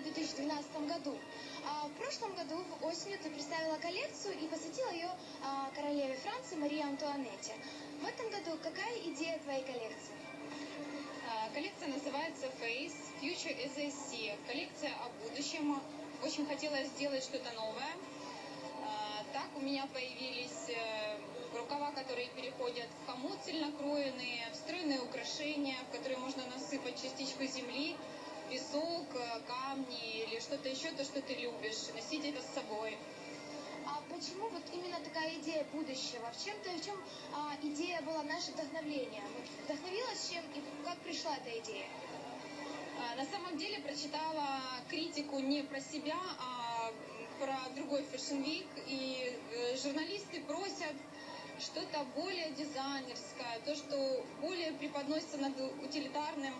в 2012 году. А в прошлом году, в осенью, ты представила коллекцию и посвятила ее а, королеве Франции Марии Антуанетте. В этом году какая идея твоей коллекции? А, Коллекция называется Face Future as I See. Коллекция о будущем. Очень хотела сделать что-то новое. А, Так у меня появились э, рукава, которые переходят в хомут цельнокроенные, встроенные украшения, в которые можно насыпать частичку земли, камни или что-то еще, то, что ты любишь, носить это с собой. А почему вот именно такая идея будущего? В чем-то, в чем а, идея была наше вдохновление? Вот вдохновилась чем и как пришла эта идея? А, На самом деле прочитала критику не про себя, а про другой Fashion Week, и э, журналисты просят что-то более дизайнерское, то, что более преподносится над утилитарным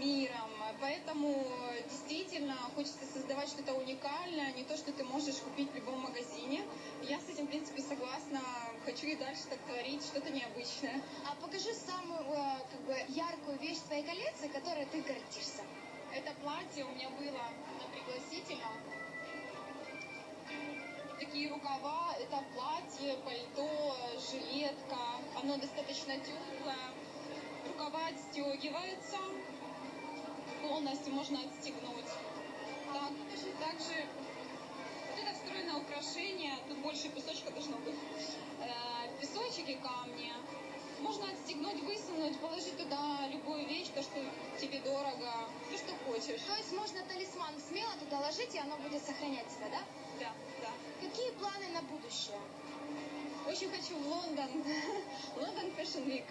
миром. Поэтому э, действительно хочется создавать что-то уникальное, не то, что ты можешь купить в любом магазине. Я с этим, в принципе, согласна. Хочу и дальше так творить, что-то необычное. А покажи самую э, как бы яркую вещь твоей коллекции, которой ты гордишься. Это платье у меня было на пригласительном. Такие рукава, это платье, пальто, жилетка. Оно достаточно теплое. Рукава отстегиваются. Полностью можно отстегнуть. Так, также вот это встроенное украшение. Тут больше песочка должно быть. Э, Песочек и камни. Можно отстегнуть, высунуть, положить туда любую вещь, то, что тебе дорого, все, что хочешь. То есть можно талисман смело туда ложить, и оно будет сохранять себя, да? Да, да. Какие планы на будущее? Очень хочу в Лондон. Лондон Fashion Week.